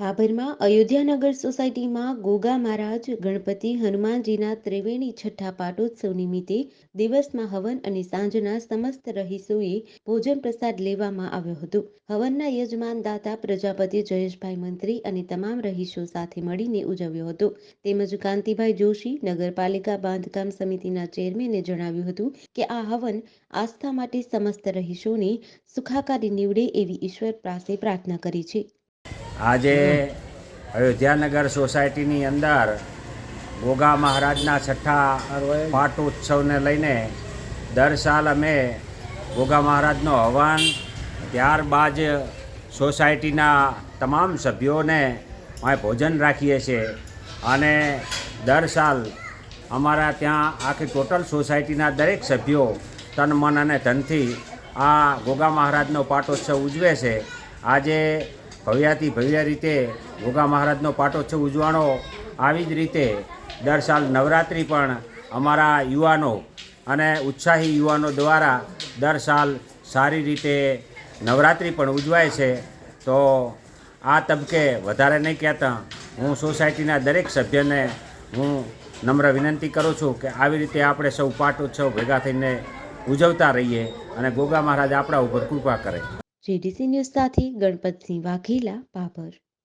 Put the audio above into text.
ભાભરમાં અયોધ્યાનગર સોસાયટીમાં ગોગા મહારાજ, ગણપતિ હનુમાનજીના ત્રિવેણી છઠ્ઠા પાટોત્સવ નિમિત્તે દિવસમાં હવન અને સાંજના સમસ્ત રહીશોએ ભોજન પ્રસાદ લેવામાં આવ્યો હતો. હવનના યજમાન દાતા પ્રજાપતિ જયેશભાઈ મંત્રી અને તમામ રહીશો સાથે મળીને ઉજવ્યો હતો. તેમજ કાંતિભાઈ જોશી, નગરપાલિકા બાંધકામ સમિતિના ચેરમેને જણાવ્યું હતું કે આ હવન આસ્થા માટે સમસ્ત રહીશોને સુખાકારી નીવડે એવી ઈશ્વર પાસે પ્રાર્થના કરી છે. આજે અયોધ્યાનગર સોસાયટીની અંદર ગોગા મહારાજના છઠ્ઠા પાટોત્સવને લઈને દર સાલ અમે ગોગા મહારાજનો હવન ત્યારબાદ સોસાયટીના તમામ સભ્યોને અમે ભોજન રાખીએ છીએ. અને દર સાલ અમારા ત્યાં આખી ટોટલ સોસાયટીના દરેક સભ્યો તન મન અને ધનથી આ ગોગા મહારાજનો પાટોત્સવ ઉજવે છે. આજે ભવ્યાથી ભવ્ય રીતે ગોગા મહારાજનો પાટોત્સવ ઉજવાણો આવી જ રીતે દર સાલ નવરાત્રિ પણ અમારા યુવાનો અને ઉત્સાહી યુવાનો દ્વારા દર સાલ સારી રીતે નવરાત્રિ પણ ઉજવાય છે. તો આ તબકે વધારે નહીં કહેતા, હું સોસાયટીના દરેક સભ્યને હું નમ્ર વિનંતી કરું છું કે આવી રીતે આપણે સૌ પાટોત્સવ ભેગા થઈને ઉજવતા રહીએ અને ગોગા મહારાજ આપણા ઉપર કૃપા કરે. જેડીસી ન્યૂઝ સાથે ગણપતસિંહ વાઘેલા બાબર.